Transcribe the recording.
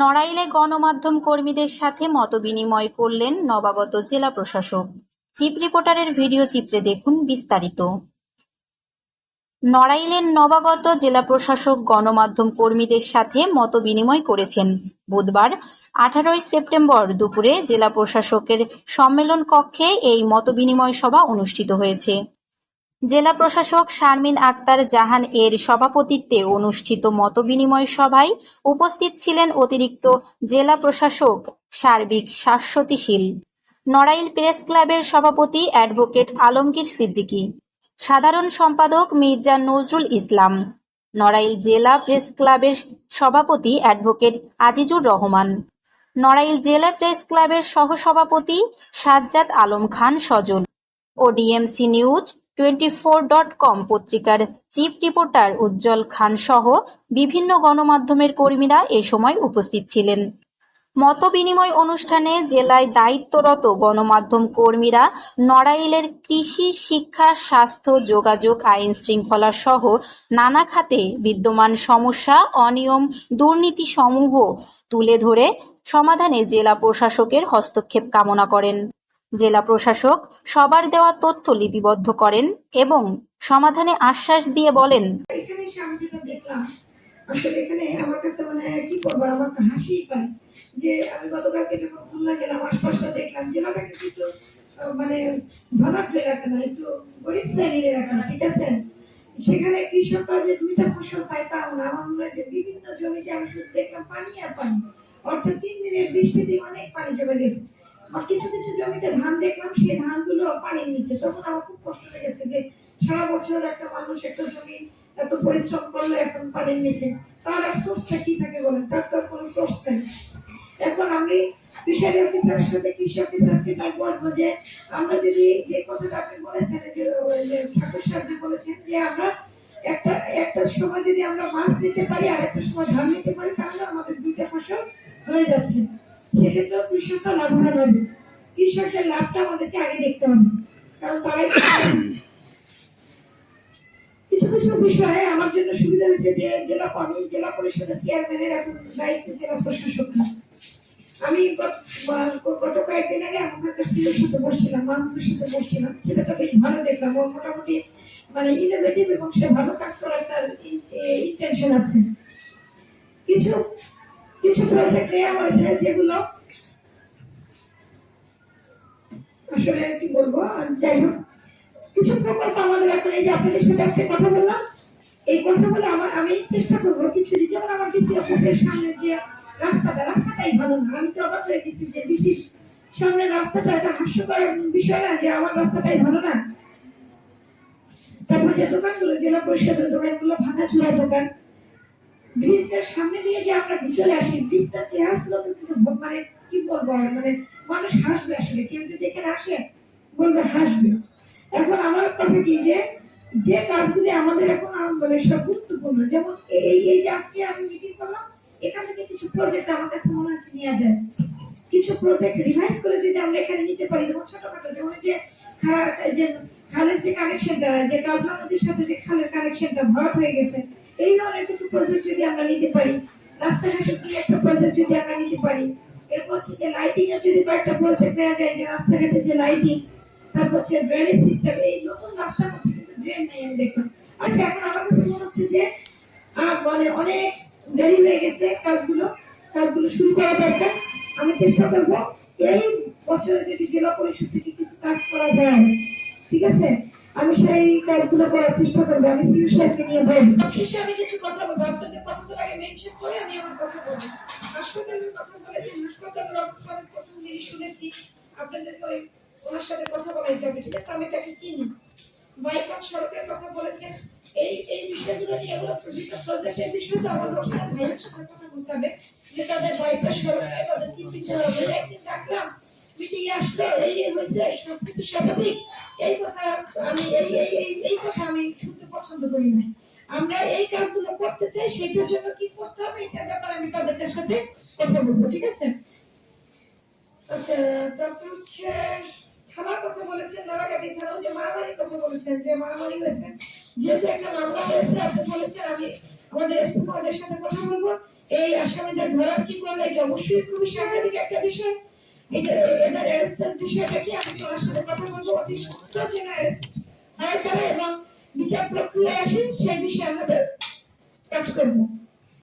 নড়াইলে গণমাধ্যম কর্মীদের সাথে মতবিনিময় করলেন নবাগত জেলা প্রশাসক। চিফ রিপোর্টারের ভিডিও চিত্রে দেখুন বিস্তারিত। নড়াইলের নবাগত জেলা প্রশাসক গণমাধ্যম কর্মীদের সাথে মতবিনিময় করেছেন। বুধবার, আঠারোই সেপ্টেম্বর দুপুরে জেলা প্রশাসকের সম্মেলন কক্ষে এই মতবিনিময় সভা অনুষ্ঠিত হয়েছে। জেলা প্রশাসক শারমিন আক্তার জাহান এর সভাপতিত্বে অনুষ্ঠিত মতবিনিময় সভায় উপস্থিত ছিলেন অতিরিক্ত জেলা প্রশাসক সার্বিক শাশ্বতীশীল। নড়াইল প্রেস ক্লাবের সভাপতি অ্যাডভোকেট আলমগীর সিদ্দিকী। সাধারণ সম্পাদক মির্জা নজরুল ইসলাম। নড়াইল জেলা প্রেস ক্লাবের সভাপতি অ্যাডভোকেট আজিজুর রহমান। নড়াইল জেলা প্রেস ক্লাবের সহসভাপতি সাজ্জাদ আলম খান সজল ও DMC news twenty four dot com পত্রিকার চিফ রিপোর্টার উজ্জ্বল খান সহ বিভিন্ন গণমাধ্যমের কর্মীরা এ সময় উপস্থিত ছিলেন। মতবিনিময় অনুষ্ঠানে জেলায় দায়িত্বরত গণমাধ্যম কর্মীরা নড়াইলের কৃষি শিক্ষা স্বাস্থ্য যোগাযোগ আইন শৃঙ্খলা সহ নানা খাতে বিদ্যমান সমস্যা, অনিয়ম দুর্নীতি সমূহ তুলে ধরে সমাধানে জেলা প্রশাসকের হস্তক্ষেপ কামনা করেন। জেলা প্রশাসক সবার দেওয়া তথ্য লিপিবদ্ধ করেন এবং সমাধানে আশ্বাস দিয়ে বলেন আসলে এখানে আমার কাছে মানে কি করব আমার পায় যে আমি গতকালকে যখন খুলনা গেলাম, আশপাশটা দেখলাম কিন্তু মানে ধনাঢ্য এলাকা না, একটু গরিব শ্রেণির এলাকা ঠিক আছে? সেখানে কৃষকরা যে দুইটা ফসল পায় তাও না, আমার মনে হয় যে বিভিন্ন জমিতে আমি শুধু দেখলাম পানি আর পানি। অর্থাৎ তিন দিনের বৃষ্টিতে অনেক পানি জমে গেছে। আর কিছু কিছু জমিতে ধান দেখলাম, সেই ধানগুলো পানির নিচে তখন আমার খুব কষ্ট লেগেছে যে সারা বছর একটা মানুষ একটা জমি এত পরিশ্রম করল, এখন পানির নিচে। তার আর সোর্সটা কি থাকে বলেন? তার তো কোনো সোর্স নেই। এখন আমি ফিশারি অফিসারের সাথে, কৃষি অফিসারকে তাই বলব যে, আমরা যদি যে কথাটা আপনি বলেছেন যে ঠাকুর সাহেব বলেছেন যে আমরা একটা একটা সময় যদি আমরা মাছ নিতে পারি আর একটা সময় ধান নিতে পারি, তাহলে আমাদের দুইটা ফসল হয়ে যাচ্ছে। সেক্ষেত্রেও কৃষকরা লাভবান হবে কৃষকদের লাভটা আমাদেরকে আগে দেখতে হবে। কারণ তারাই কিছু কিছু বিষয়ে আমার জন্য সুবিধা হয়েছে যে জেলা আমি জেলা পরিষদের চেয়ারম্যানের এখন দায়িত্বে জেলা প্রশাসক আমি গত- কয়েকদিন আগে একটা ছেলের সাথে বসছিলাম মাহমুদের সাথে বসছিলাম। ছেলেটা বেশ ভালো দেখলাম। ও মোটামুটি মানে ইনোভেটিভ এবং সে ভালো কাজ করার তার ইন্টেনশন আছে। কিছু কিছু প্রজেক্ট নেওয়া হয়েছে, যেগুলো আসলে কি বলব? যাই হোক, কিছু প্রকল্প আমাদের এখন এই যে আপনাদের সাথে আজকে কথা বললাম, এই কথা বলে আমার, আমি চেষ্টা করব কিছু যেমন আমার ডিসি অফিসের সামনে যে রাস্তাটা, রাস্তাটাই ভালো না। আমি তো অবাক হয়ে গেছি যে ডিসি সামনে রাস্তাটা এটা হাস্যকর বিষয় না যে আমার রাস্তাটাই ভালো না। তারপর যে দোকানগুলো, জেলা পরিষদের দোকানগুলো, ভাঙা চূড়া দোকান ব্রিজের সামনে দিয়ে যে আমরা ভিতরে আসি ব্রিজটার চেহারা তো কিন্তু মানে কি বলব মানে মানুষ হাসবে আসলে। কেউ যদি এখানে আসে, বলবে হাসবে। এখন আমার কথা কি যে যে কাজগুলি আমাদের এখন মানে সব গুরুত্বপূর্ণ, যেমন এই এই যে আজকে আমি মিটিং করলাম, এখান থেকে কিছু প্রজেক্ট আমার কাছে মনে হচ্ছে নেওয়া যায় কিছু প্রজেক্ট রিভাইজ করে যদি আমরা এখানে নিতে পারি, যেমন ছোটখাটো, যেমন যে যে খালের যে কানেকশনটা যে কাজলা নদীর সাথে যে খালের কানেকশনটা ভরাট হয়ে গেছে এই ধরনের কিছু প্রজেক্ট যদি আমরা নিতে পারি রাস্তাঘাটের কি একটা প্রজেক্ট যদি আমরা নিতে পারি, এরপর হচ্ছে যে লাইটিং এর যদি কয়েকটা প্রজেক্ট নেওয়া যায়, যে রাস্তাঘাটে যে লাইটিং তারপর হচ্ছে ড্রেনেজ সিস্টেম এই নতুন রাস্তা করছে কিন্তু ড্রেন নেই, আমি দেখলাম। আচ্ছা এখন আমার কাছে মনে হচ্ছে যে মানে অনেক দেরি হয়ে গেছে কাজগুলো কাজগুলো শুরু করা দরকার। আমি চেষ্টা করব, এই বছরে যদি জেলা পরিষদ থেকে কিছু কাজ করা যায়, ঠিক আছে? আমি সেই কাজগুলো করার চেষ্টা করব। আমি সিউ সাহেবকে নিয়ে বলব শেষে আমি কিছু কথা বলব, আপনাদের কথাগুলো আগে মেনশন করে আমি আমার কথা বলব। হাসপাতালের কথা বলেছেন, হাসপাতালের অবস্থা আমি প্রথম দিনই শুনেছি। আপনাদেরকে ওই ওনার সাথে কথা বলাইতে হবে ঠিক আছে? আমি তাকে চিনি। বাইপাস সড়কের কথা বলেছেন। এই এই বিষয়গুলো নিয়ে ওরা বিভিন্ন প্রজেক্টের বিষয়ে তো আমার রোশনাল ভাইয়ের সাথে কথা বলতে হবে। যে তাদের বাইপাস সড়কে তাদের কি চিন্তা হবে একদিন ডাকলাম মিটিং এ আসলো এই হয়েছে, সবকিছু স্বাভাবিক। আমি এই এই এই কথা আমি শুনতে পছন্দ করি না। আমরা এই কাজগুলো করতে চাই, সেটার জন্য কি করতে হবে, এটার ব্যাপারে আমি তাদের সাথে কথা বলব, ঠিক আছে? আচ্ছা তারপর হচ্ছে, থানার কথা বলেছেন নারাগাতি থানাও যে মারামারির কথা বলেছেন, যে মারামারি হয়েছে, যেহেতু একটা মামলা হয়েছে, আপনি বলেছেন, আমি আমাদের এসপি সাথে কথা বলব। এই আসামিদের ধরার কি করলে, এটা অবশ্যই খুবই সাংঘাতিক একটা বিষয়। এই যে কি? আমি তোমার সাথে কথা বলব, অতি যেন অ্যারেস্ট এবং বিচার প্রক্রিয়ায় আসে, সেই বিষয়ে আমরা কাজ করব।